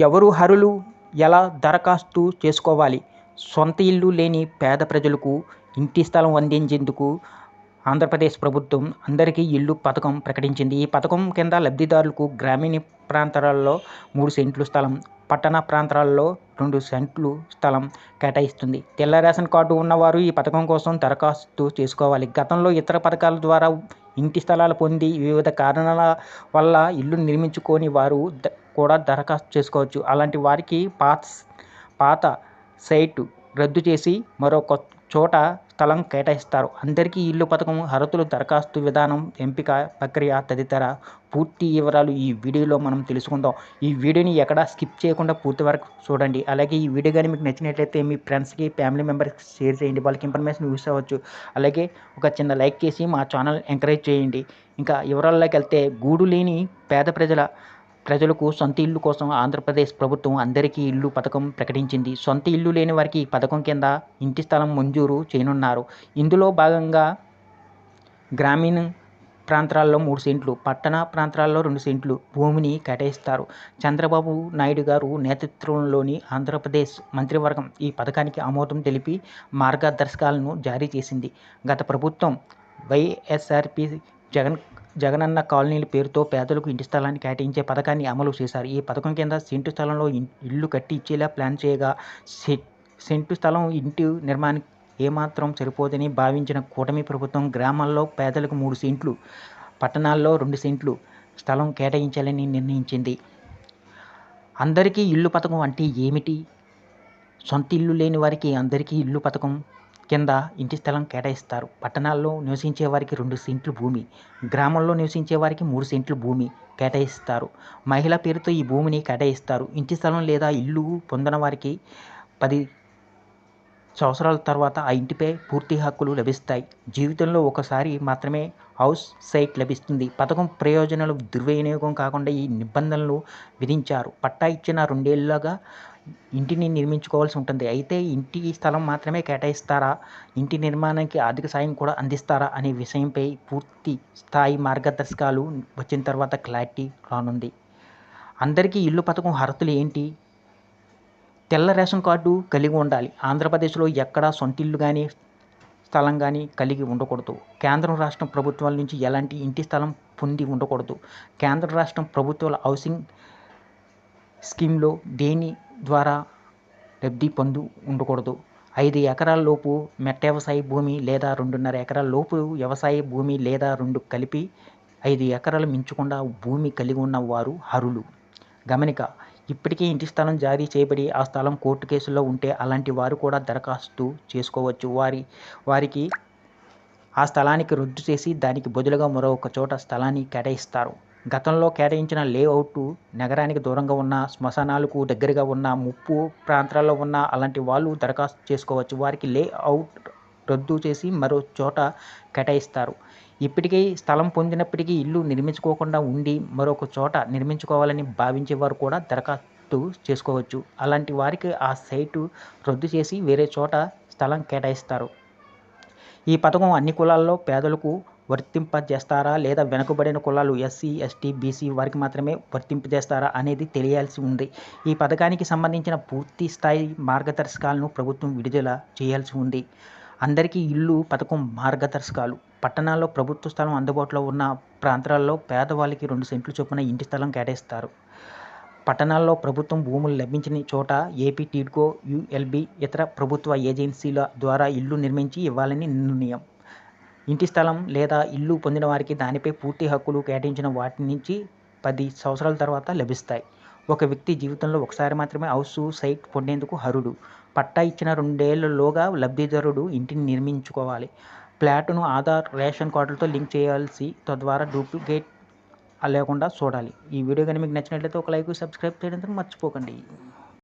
ఎవరు అర్హులు ఎలా దరఖాస్తు చేసుకోవాలి? సొంత ఇల్లు లేని పేద ప్రజలకు ఇంటి స్థలం అందించేందుకు ఆంధ్రప్రదేశ్ ప్రభుత్వం అందరికీ ఇల్లు పథకం ప్రకటించింది. ఈ పథకం కింద లబ్ధిదారులకు గ్రామీణ ప్రాంతాలలో మూడు సెంట్లు స్థలం పట్టణ ప్రాంతాలలో రెండు సెంట్లు స్థలం కేటాయిస్తుంది. తెల్ల రేషన్ కార్డు ఉన్నవారు ఈ పథకం కోసం దరఖాస్తు చేసుకోవాలి. గతంలో ఇతర పథకాల ద్వారా ఇంటి స్థలాలు పొంది వివిధ కారణాల వల్ల ఇల్లు నిర్మించుకొని వారు ద- కూడా దరఖాస్తు చేసుకోవచ్చు. అలాంటి వారికి పాత పాత సైటు రద్దు చేసి మరో కొత్త చోట స్థలం కేటాయిస్తారు. అందరికీ ఇల్లు పథకం అర్హతలు దరఖాస్తు విధానం ఎంపిక ప్రక్రియ తదితర పూర్తి వివరాలు ఈ వీడియోలో మనం తెలుసుకుందాం. ఈ వీడియోని ఎక్కడా స్కిప్ చేయకుండా పూర్తి వరకు చూడండి. అలాగే ఈ వీడియో కానీ మీకు నచ్చినట్లయితే మీ ఫ్రెండ్స్కి ఫ్యామిలీ మెంబర్స్కి షేర్ చేయండి. వాళ్ళకి ఇన్ఫర్మేషన్ యూస్ అవ్వచ్చు. అలాగే ఒక చిన్న లైక్ చేసి మా ఛానల్ ఎంకరేజ్ చేయండి. ఇంకా వివరాల్లోకి వెళ్తే గూడు లేని పేద ప్రజల ప్రజలకు సొంత ఇల్లు కోసం ఆంధ్రప్రదేశ్ ప్రభుత్వం అందరికీ ఇల్లు పథకం ప్రకటించింది. సొంత ఇల్లు లేని వారికి ఈ పథకం కింద ఇంటి స్థలం మంజూరు చేయనున్నారు. ఇందులో భాగంగా గ్రామీణ ప్రాంతాల్లో మూడు సెంట్లు పట్టణ ప్రాంతాల్లో రెండు సెంట్లు భూమిని కేటాయిస్తారు. చంద్రబాబు నాయుడు గారు నేతృత్వంలోని ఆంధ్రప్రదేశ్ మంత్రివర్గం ఈ పథకానికి ఆమోదం తెలిపి మార్గదర్శకాలను జారీ చేసింది. గత ప్రభుత్వం వైఎస్ఆర్పి జగన్ జగనన్న కాలనీల పేరుతో పేదలకు ఇంటి స్థలాన్ని కేటాయించే పథకాన్ని అమలు చేశారు. ఈ పథకం కింద సెంటు స్థలంలో ఇల్లు కట్టి ఇచ్చేలా ప్లాన్ చేయగా సెంటు స్థలం ఇంటి నిర్మాణానికి ఏమాత్రం సరిపోదని భావించిన కూటమి ప్రభుత్వం గ్రామాల్లో పేదలకు మూడు సెంట్లు పట్టణాల్లో రెండు సెంట్లు స్థలం కేటాయించాలని నిర్ణయించింది. అందరికీ ఇల్లు పథకం అంటే ఏమిటి? సొంత ఇల్లు లేని వారికి అందరికీ ఇల్లు పథకం కింద ఇంటి స్థలం కేటాయిస్తారు. పట్టణాల్లో నివసించే వారికి రెండు సెంట్లు భూమి గ్రామంలో నివసించే వారికి మూడు సెంట్లు భూమి కేటాయిస్తారు. మహిళ పేరుతో ఈ భూమిని కేటాయిస్తారు. ఇంటి స్థలం లేదా ఇల్లు పొందిన వారికి పది సంవత్సరాల తర్వాత ఆ ఇంటిపై పూర్తి హక్కులు లభిస్తాయి. జీవితంలో ఒకసారి మాత్రమే హౌస్ సైట్ లభిస్తుంది. పథకం ప్రయోజనాలు దుర్వినియోగం కాకుండా ఈ నిబంధనలు విధించారు. పట్టా ఇచ్చిన రెండేళ్ళుగా ఇంటిని నిర్మించుకోవాల్సి ఉంటుంది. అయితే ఇంటి స్థలం మాత్రమే కేటాయిస్తారా? ఇంటి నిర్మాణానికి ఆర్థిక సాయం కూడా అందిస్తారా? అనే విషయంపై పూర్తి స్థాయి మార్గదర్శకాలు వచ్చిన తర్వాత క్లారిటీ రానుంది. అందరికీ ఇల్లు పథకం అర్హతలు ఏంటి? తెల్ల రేషన్ కార్డు కలిగి ఉండాలి. ఆంధ్రప్రదేశ్లో ఎక్కడా సొంతిల్లు కానీ స్థలం కానీ కలిగి ఉండకూడదు. కేంద్రం రాష్ట్రం ప్రభుత్వాల నుంచి ఎలాంటి ఇంటి స్థలం పొంది ఉండకూడదు. కేంద్ర రాష్ట్రం ప్రభుత్వాల హౌసింగ్ స్కీమ్లో దేని ద్వారా లబ్ధి పొందు ఉండకూడదు? ఐదు ఎకరాల లోపు మెట్ట వ్యవసాయ భూమి లేదా రెండున్నర ఎకరాల లోపు వ్యవసాయ భూమి లేదా రెండు కలిపి ఐదు ఎకరాలు మించకుండా భూమి కలిగి ఉన్న వారు అరులు గమనిక ఇప్పటికే ఇంటి స్థలం జారీ చేయబడి ఆ స్థలం కోర్టు కేసులో ఉంటే అలాంటి వారు కూడా దరఖాస్తు చేసుకోవచ్చు. వారి వారికి ఆ స్థలానికి రద్దు చేసి దానికి బదులుగా మరో ఒక చోట స్థలాన్ని కేటాయిస్తారు. గతంలో కేటాయించిన లేఅవుట్ నగరానికి దూరంగా ఉన్న శ్మశానాలకు దగ్గరగా ఉన్న ముప్పు ప్రాంతాల్లో ఉన్న అలాంటి వాళ్ళు దరఖాస్తు చేసుకోవచ్చు. వారికి లేఅవుట్ రద్దు చేసి మరో చోట కేటాయిస్తారు. ఇప్పటికే స్థలం పొందినప్పటికీ ఇల్లు నిర్మించుకోకుండా ఉండి మరొక చోట నిర్మించుకోవాలని భావించేవారు కూడా దరఖాస్తు చేసుకోవచ్చు. అలాంటి వారికి ఆ సైటు రద్దు చేసి వేరే చోట స్థలం కేటాయిస్తారు. ఈ పథకం అన్ని కులాల్లో పేదలకు వర్తింపజేస్తారా లేదా వెనుకబడిన కులాలు ఎస్సీ ఎస్టీ బీసీ వారికి మాత్రమే వర్తింపజేస్తారా అనేది తెలియాల్సి ఉంది. ఈ పథకానికి సంబంధించిన పూర్తి స్థాయి మార్గదర్శకాలను ప్రభుత్వం విడుదల చేయాల్సి ఉంది. అందరికీ ఇల్లు పథకం మార్గదర్శకాలు. పట్టణాల్లో ప్రభుత్వ స్థలం అందుబాటులో ఉన్న ప్రాంతాల్లో పేదవాళ్ళకి రెండు సెంట్లు చొప్పున ఇంటి స్థలం కేటాయిస్తారు. పట్టణాల్లో ప్రభుత్వం భూములు లభించని చోట ఏపీ టీడ్కో యుఎల్బి ఇతర ప్రభుత్వ ఏజెన్సీల ద్వారా ఇల్లు నిర్మించి ఇవ్వాలని నిర్ణయం. ఇంటి స్థలం లేదా ఇల్లు పొందిన వారికి దానిపై పూర్తి హక్కులు కేటాయించిన వాటి నుంచి పది సంవత్సరాల తర్వాత లభిస్తాయి. ఒక వ్యక్తి జీవితంలో ఒకసారి మాత్రమే హౌస్ సైట్ పొందేందుకు అర్హుడు పట్టా ఇచ్చిన రెండేళ్ళలోగా లబ్ధిదారుడు ఇంటిని నిర్మించుకోవాలి. ప్లాట్ను ఆధార్ రేషన్ కార్డులతో లింక్ చేయాల్సి తద్వారా డూప్లికేట్ లేకుండా చూడాలి. ఈ వీడియో కానీ మీకు నచ్చినట్లయితే ఒక లైక్ సబ్స్క్రైబ్ చేయడం మర్చిపోకండి.